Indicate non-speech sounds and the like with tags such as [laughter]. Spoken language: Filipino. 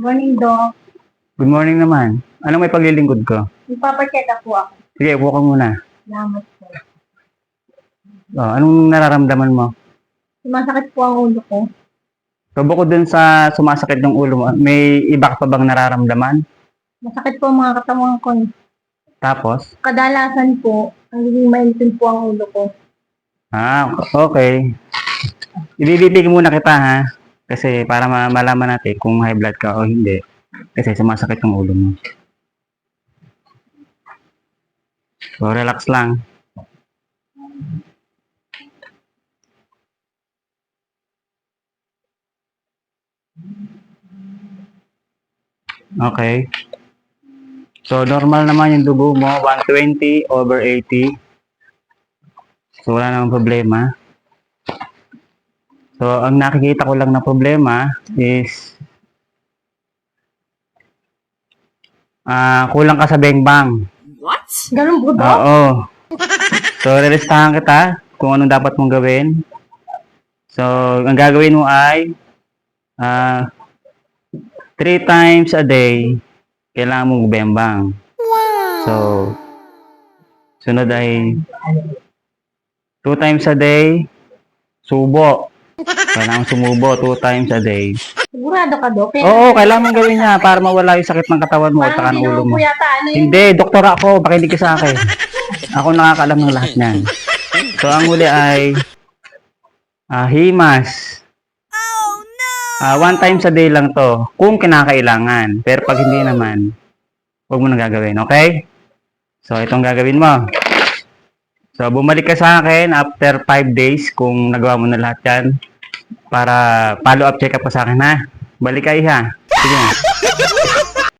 Morning, Doc. Good morning naman. Anong may paglilingkod ko? Ipapacheck up po ako. Sige, upo ka muna. Salamat po. Oh, anong nararamdaman mo? Sumasakit po ang ulo ko. So, bukod dun sa sumasakit ng ulo mo, may iba ka pa bang nararamdaman? Masakit po ang mga katawan ko. Tapos? Kadalasan po, ang naging po ang ulo ko. Ah, okay. Ibibigay muna kita ha. Kasi para ma- malaman natin kung high blood ka o hindi. Kasi sumasakit yung ulo mo. So, relax lang. Okay. So, normal naman yung dugo mo, 120 over 80. So, wala namang problema. So, ang nakikita ko lang na problema is ah kulang ka sa bengbang. Ganun po, Doc? Oo. So, relistahan kita kung anong dapat mong gawin. So, ang gagawin mo ay ah three times a day kailangan mong bembang. So, sunod ay two times a day, subo. Kailangan sumubo two times a day. Sigurado ka, Doc? Kaya, Oo, kailangan mong gawin niya para mawala yung sakit ng katawan mo at saka ng ulo mo. yata ano yun. Hindi, doktor ako. Baka hindi ka sa akin. Ako nakakaalam ng lahat niyan. So, ang huli ay ah, himas. Ah, one time sa day lang to. Kung kinakailangan. Pero pag hindi naman, huwag mo na gagawin. Okay? So, itong gagawin mo. So, bumalik ka sa akin after 5 days kung nagawa mo na lahat yan para follow up check up ko sa akin ha. Balik kayo ha. Sige. [laughs]